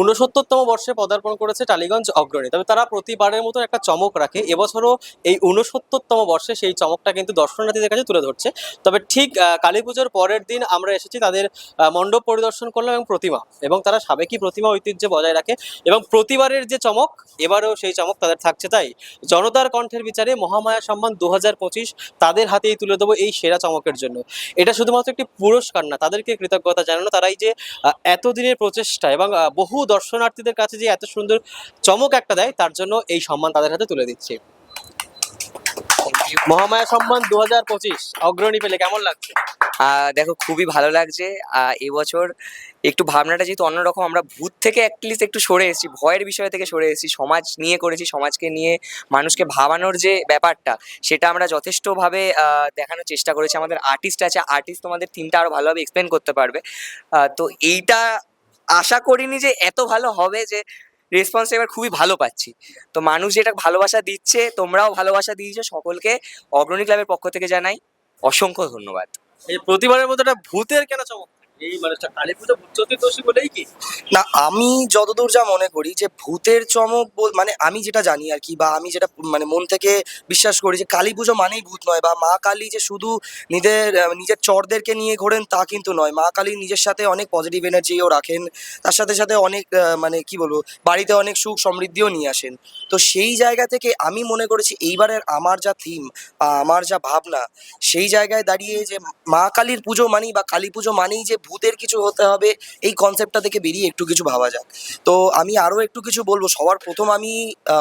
ঊনসত্তরতম বর্ষে পদার্পণ করেছে টালিগঞ্জ অগ্রণী। তবে তারা প্রতিবারের মতো একটা চমক রাখে। এবছরও এই ঊনসত্তরতম বর্ষে সেই চমকটা কিন্তু দর্শনার্থীদের কাছে তুলে ধরছে। তবে ঠিক কালী পুজোর পরের দিন আমরা এসেছি তাদের মণ্ডপ পরিদর্শন করলাম এবং প্রতিমা, এবং তারা সাবেকি প্রতিমা ঐতিহ্য বজায় রাখে। এবং প্রতিবারের যে চমক, এবারেও সেই চমক তাদের থাকছে। তাই জনতার কণ্ঠের বিচারে মহামায়া সম্মান দু হাজার পঁচিশ তাদের হাতেই তুলে দেবো এই সেরা চমকের জন্য। এটা শুধুমাত্র একটি পুরস্কার না, তাদেরকে কৃতজ্ঞতা জানানো, তারাই যে এতদিনের প্রচেষ্টা এবং বহু দর্শনার্থীদের কাছে যে এত সুন্দর চমক একটা দেয়, তার জন্য এই সম্মান তাদের হাতে তুলে দিচ্ছি। মহামায়া সম্মান দু হাজার পঁচিশ, অগ্রণী পেলে কেমন লাগছে? দেখো, খুবই ভালো লাগছে। এবছর একটু ভাবনাটা যেহেতু অন্যরকম, আমরা ভূত থেকে অ্যাটলিস্ট একটু সরে এসেছি, ভয়ের বিষয় থেকে সরে এসেছি, সমাজ নিয়ে করেছি, সমাজকে নিয়ে মানুষকে ভাবানোর যে ব্যাপারটা, সেটা আমরা যথেষ্টভাবে দেখানোর চেষ্টা করেছি। আমাদের আর্টিস্ট আছে আর্টিস্ট তোমাদের থিমটা আরও ভালোভাবে এক্সপ্লেন করতে পারবে। তো এইটা আশা করিনি যে এত ভালো হবে যে রেসপন্স এবার খুবই ভালো পাচ্ছি। তো মানুষ যেটা ভালোবাসা দিচ্ছে, তোমরাও ভালোবাসা দিয়েছ, সকলকে অগ্রণী ক্লাবের পক্ষ থেকে জানাই অসংখ্য ধন্যবাদ। এই প্রতিবারের মতো একটা ভূতের কেন চমক? এই মানুষটা কালী পুজো ভূত চতুর্দশী বলেই কি? না, আমি যতদূর যা মনে করি যে ভূতের চমক বল- মানে আমি যেটা জানি আর কি, বা আমি যেটা মানে মন থেকে বিশ্বাস করি যে কালী পুজো মানেই ভূত নয়, বা মা কালী যে শুধু নিজের নিজের চরদেরকে নিয়ে ঘোরেন তা কিন্তু নয়। মা কালী নিজের সাথে অনেক পজিটিভ এনার্জিও রাখেন, তার সাথে সাথে অনেক মানে কি বলব, বাড়িতে অনেক সুখ সমৃদ্ধিও নিয়ে আসেন। তো সেই জায়গা থেকে আমি মনে করেছি এইবারের আমার যা থিম বা আমার যা ভাবনা, সেই জায়গায় দাঁড়িয়ে যে মা কালীর পুজো মানেই বা কালী পুজো মানেই যে ভূতের কিছু হতে হবে, এই কনসেপ্টটা থেকে বেরিয়ে একটু কিছু ভাবা যাক। তো আমি আরও একটু কিছু বলব, সবার প্রথম আমি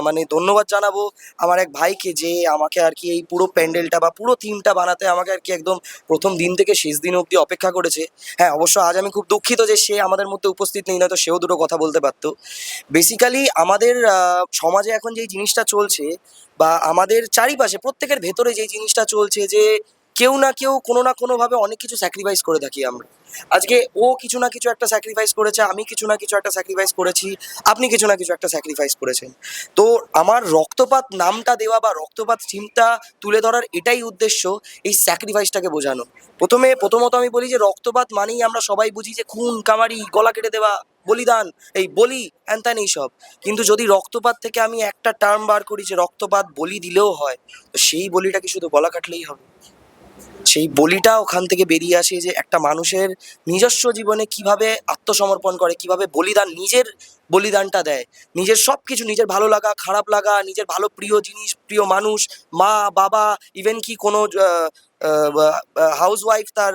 মানে ধন্যবাদ জানাব আমার এক ভাইকে যে আমাকে আর কি এই পুরো প্যান্ডেলটা বা পুরো থিমটা বানাতে আমাকে আর কি একদম প্রথম দিন থেকে শেষ দিন অবধি অপেক্ষা করেছে। হ্যাঁ অবশ্য আজ আমি খুব দুঃখিত যে সে আমাদের মধ্যে উপস্থিত নেই, নয়তো সেও দুটো কথা বলতে পারতো। বেসিক্যালি আমাদের সমাজে এখন যেই জিনিসটা চলছে বা আমাদের চারিপাশে, প্রত্যেকের ভেতরে যেই জিনিসটা চলছে যে কেউ না কেউ কোনো না কোনোভাবে অনেক কিছু স্যাক্রিফাইস করে থাকি আমরা। আজকে ও কিছু না কিছু একটা স্যাক্রিফাইস করেছে, আমি কিছু না কিছু একটা স্যাক্রিফাইস করেছি, আপনি কিছু না কিছু একটা স্যাক্রিফাইস করেছেন। তো আমার রক্তপাত নামটা দেওয়া বা রক্তপাত থিমটা তুলে ধরার এটাই উদ্দেশ্য, এই স্যাক্রিফাইসটাকে বোঝানো। প্রথমে, প্রথমত আমি বলি যে রক্তপাত মানেই আমরা সবাই বুঝি যে খুন, কামারি, গলা কেটে দেওয়া, বলিদান, এই বলি হ্যান ত্যান এইসব কিন্তু যদি রক্তপাত থেকে আমি একটা টার্ম বার করি যে রক্তপাত বলি দিলেও হয়, তো সেই বলিটা কি শুধু গলা কাটলেই হবে। সেই বলিটা ওখান থেকে বেরিয়ে আসে যে একটা মানুষের নিজস্ব জীবনে কীভাবে আত্মসমর্পণ করে, কীভাবে বলিদান নিজের বলিদানটা দেয়। নিজের সব কিছু নিজের ভালো লাগা, খারাপ লাগা, নিজের ভালো প্রিয় জিনিস, প্রিয় মানুষ, মা, বাবা ইভেন কি কোনো হাউস ওয়াইফ তার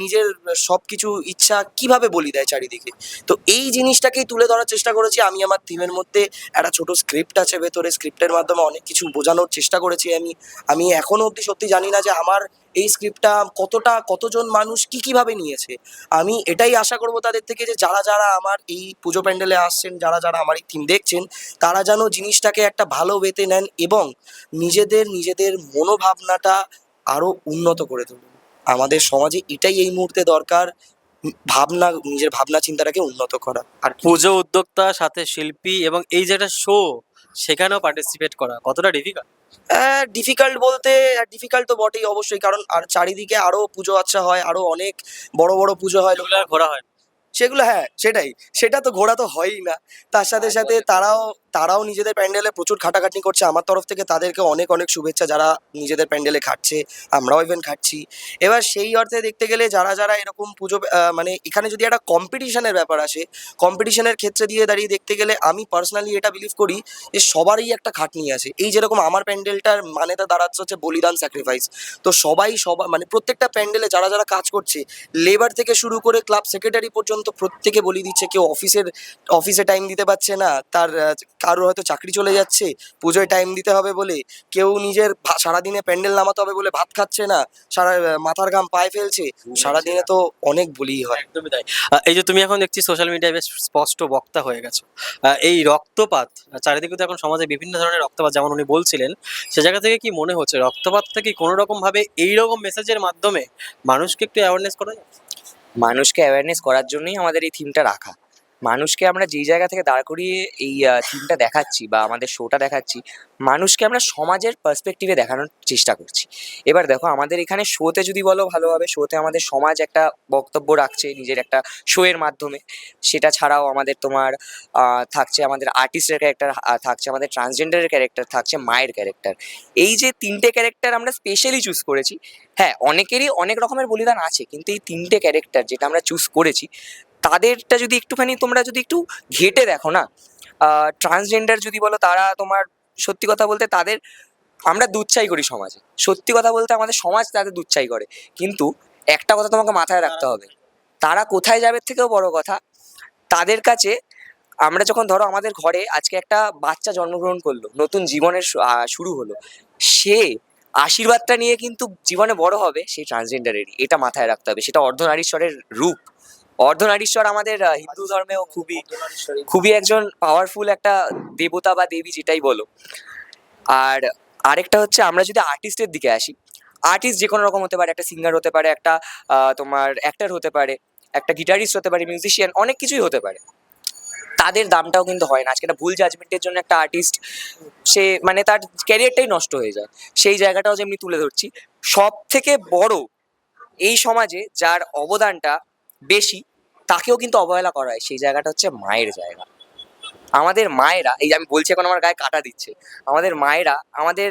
নিজের সব কিছু ইচ্ছা কীভাবে বলি দেয় চারিদিকে? তো এই জিনিসটাকেই তুলে ধরার চেষ্টা করেছি। আমি আমার থিমের মধ্যে একটা ছোট স্ক্রিপ্ট আছে ভেতরে। স্ক্রিপ্টের মাধ্যমে অনেক কিছু বোঝানোর চেষ্টা করেছি আমি। আমি এখনও অবধি সত্যি জানি না যে আমার এই স্ক্রিপ্টটা কতটা, কতজন মানুষ কি কীভাবে নিয়েছে। আমি এটাই আশা করব তাদের থেকে যে যারা যারা আমার এই পুজো প্যান্ডেলে আসছেন যারা যারা আমার এই থিম দেখছেন তারা যেন জিনিসটাকে একটা ভালো ওয়েতে নেন এবং নিজেদের নিজেদের মনোভাবনাটা আরও উন্নত করে তুলুন। আমাদের সমাজে এটাই এই মুহূর্তে দরকার ভাবনা নিজের ভাবনা চিন্তাটাকে উন্নত করা। আর পুজো উদ্যোক্তা সাথে শিল্পী এবং এই যে একটা শো সেখানেও পার্টিসিপেট করা কতটা ডিফিকাল্ট ডিফিকাল্ট বলতে ডিফিকাল্ট তো বটেই অবশ্যই কারণ আর চারিদিকে আরও পুজো আচ্ছা হয় আরও অনেক বড় বড় পুজো হয়। ঘোরা হয়। সেগুলো হ্যাঁ সেটাই। সেটা তো ঘোরা তো হয়ই না। তার সাথে সাথে তারাও তারাও নিজেদের প্যান্ডেলে প্রচুর খাটাখাটনি করছে। আমার তরফ থেকে তাদেরকে অনেক অনেক শুভেচ্ছা যারা নিজেদের প্যান্ডেলে খাটছে, আমরাও ইভেন খাচ্ছি এবার সেই অর্থে দেখতে গেলে যারা যারা এরকম পুজো মানে এখানে যদি একটা কম্পিটিশনের ব্যাপার আসে কম্পিটিশনের ক্ষেত্রে দিয়ে দাঁড়িয়ে দেখতে গেলে আমি পার্সোনালি এটা বিলিভ করি যে সবারই একটা খাটনি আছে। এই যেরকম আমার প্যান্ডেলটার মানেটা দাঁড়াচ্ছে হচ্ছে বলিদান স্যাক্রিফাইস তো সবাই সবাই মানে প্রত্যেকটা প্যান্ডেলে যারা যারা কাজ করছে লেবার থেকে শুরু করে ক্লাব সেক্রেটারি পর্যন্ত প্রত্যেকে বলি দিচ্ছে, কেউ অফিসের অফিসে টাইম দিতে পারছে না, তার কারোর হয়তো চাকরি চলে যাচ্ছে পুজোয় টাইম দিতে হবে বলে কেউ নিজের সারাদিনে প্যান্ডেল নামাতে হবে বলে ভাত খাচ্ছে না সারা মাথার ঘাম পায়ে ফেলছে সারাদিনে তো অনেক বলি হয়। একদমই তাই। এই যে তুমি এখন দেখছি সোশ্যাল মিডিয়ায় বেশ স্পষ্ট বক্তা হয়ে গেছো। এই রক্তপাত চারিদিকে তো এখন সমাজে বিভিন্ন ধরনের রক্তপাত যেমন উনি বলছিলেন সে জায়গা থেকে কি মনে হচ্ছে রক্তপাতটা কি কোনো রকম ভাবে এইরকম মেসেজের মাধ্যমে মানুষকে একটু অ্যাওয়ারনেস করা যায়? মানুষকে অ্যাওয়ারনেস করার জন্যই আমাদের এই থিমটা রাখা। মানুষকে আমরা যেই জায়গা থেকে দাঁড় করিয়ে এই থিমটা দেখাচ্ছি বা আমাদের শোটা দেখাচ্ছি, মানুষকে আমরা সমাজের পার্সপেক্টিভে দেখানোর চেষ্টা করছি। এবার দেখো, আমাদের এখানে শোতে যদি বলো ভালোভাবে শোতে আমাদের সমাজ একটা বক্তব্য রাখছে নিজের একটা শোয়ের মাধ্যমে। সেটা ছাড়াও আমাদের তোমার থাকছে আমাদের আর্টিস্টের ক্যারেক্টার থাকছে আমাদের ট্রান্সজেন্ডারের ক্যারেক্টার থাকছে মায়ের ক্যারেক্টার এই যে তিনটে ক্যারেক্টার আমরা স্পেশালি চুজ করেছি হ্যাঁ অনেকেরই অনেক রকমের বলিদান আছে, কিন্তু এই তিনটে ক্যারেক্টার যেটা আমরা চুজ করেছি তাদেরটা যদি একটুখানি তোমরা যদি একটু ঘেটে দেখো না ট্রান্সজেন্ডার যদি বলো তারা তোমার সত্যি কথা বলতে তাদের, আমরা দুচ্ছাই করি সমাজে। সত্যি কথা বলতে আমাদের সমাজ তাদের দুচ্ছাই করে। কিন্তু একটা কথা তোমাকে মাথায় রাখতে হবে, তারা কোথায় যাবে থেকেও বড় কথা, তাদের কাছে আমরা যখন ধরো আমাদের ঘরে আজকে একটা বাচ্চা জন্মগ্রহণ করল, নতুন জীবনের শুরু হলো, সে আশীর্বাদটা নিয়ে কিন্তু জীবনে বড় হবে সেই ট্রান্সজেন্ডারেরই এটা মাথায় রাখতে হবে, সেটা অর্ধনারীশ্বরের রূপ। অর্ধনারীশ্বর আমাদের হিন্দু ধর্মেও খুবই খুবই একজন পাওয়ারফুল একটা দেবতা বা দেবী যেটাই বলো। আর আরেকটা হচ্ছে আমরা যদি আর্টিস্টের দিকে আসি আর্টিস্ট যে কোনো রকম হতে পারে, একটা সিঙ্গার হতে পারে, একটা তোমার অ্যাক্টার হতে পারে, একটা গিটারিস্ট হতে পারে মিউজিশিয়ান অনেক কিছুই হতে পারে। তাদের দামটাও কিন্তু হয় না। আজকে একটা ভুল জাজমেন্টের জন্য একটা আর্টিস্ট সে মানে তার ক্যারিয়ারটাই নষ্ট হয়ে যায়। সেই জায়গাটাও যেমনি তুলে ধরছি সব থেকে বড় এই সমাজে যার অবদানটা বেশি, তাকেও কিন্তু অবহেলা করা হয়। সেই জায়গাটা হচ্ছে মায়ের জায়গা। আমাদের মায়েরা, এই যে আমি বলছি এখন আমার গায়ে কাটা দিচ্ছে, আমাদের মায়েরা আমাদের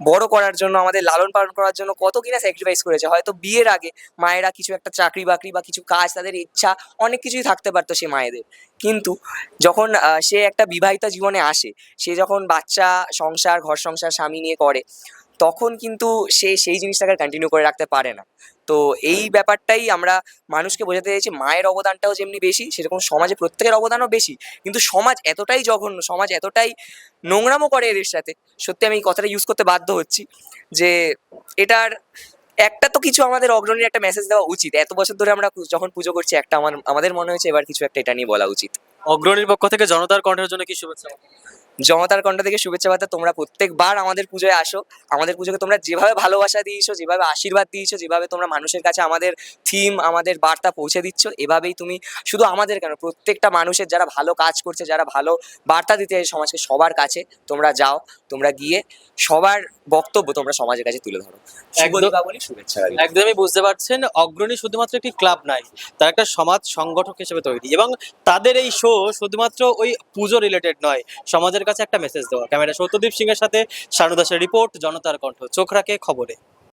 বড় করার জন্য, আমাদের লালন পালন করার জন্য কত কিনা স্যাক্রিফাইস করেছে। হয়তো বিয়ের আগে মায়েরা কিছু একটা চাকরি বাকরি বা কিছু কাজ, তাদের ইচ্ছা, অনেক কিছুই থাকতে পারতো সে মায়েদের। কিন্তু যখন সে একটা বিবাহিতা জীবনে আসে, সে যখন বাচ্চা সংসার, ঘর সংসার, স্বামী নিয়ে করে, তখন কিন্তু সে সেই জিনিসটাকে কন্টিনিউ করে রাখতে পারে না। তো এই ব্যাপারটাই আমরা মানুষকে বোঝাতে চাইছি, মায়ের অবদানটাও যেমনি বেশি, সেরকম সমাজে প্রত্যেকের অবদানও বেশি। কিন্তু সমাজ এতটাই জঘন্য, সমাজ এতটাই নোংরামও করে এদের সাথে, সত্যি আমি এই কথাটা ইউজ করতে বাধ্য হচ্ছি যে এটার একটা তো কিছু আমাদের অগ্রণীর একটা মেসেজ দেওয়া উচিত। এত বছর ধরে আমরা যখন পুজো করছি, একটা আমার, আমাদের মনে হয়েছে এবার কিছু একটা এটা নিয়ে বলা উচিত। অগ্রণীর পক্ষ থেকে জনতার কণ্ঠের জন্য কি শুভেচ্ছা? জনতার কণ্ঠ থেকে শুভেচ্ছা বার্তা তোমরা প্রত্যেকবার আমাদের পুজোয় আসো। আমাদের পুজোকে তোমরা যেভাবে ভালোবাসা দিয়েছ যেভাবে আশীর্বাদ দিয়েছ যেভাবে তোমরা মানুষের কাছে আমাদের থিম আমাদের বার্তা পৌঁছে দিচ্ছ এভাবেই তুমি শুধু আমাদের কেন প্রত্যেকটা মানুষের যারা ভালো কাজ করছে যারা ভালো বার্তা দিতে সমাজকে সবার কাছে তোমরা যাও তোমরা গিয়ে সবার বক্তব্য তোমরা সমাজের কাছে তুলে ধরো। শুভেচ্ছা একদমই বুঝতে পারছেন অগ্রণী শুধুমাত্র একটি ক্লাব নাই তার একটা সমাজ সংগঠক হিসেবে তৈরি এবং তাদের এই শো শুধুমাত্র ওই পুজো রিলেটেড নয় সমাজের কাছে একটা মেসেজ দেওয়া। ক্যামেরা সত্যদীপ সিং এর সাথে শানু দাসের রিপোর্ট জনতার কণ্ঠ। চোখ রাখে খবরে।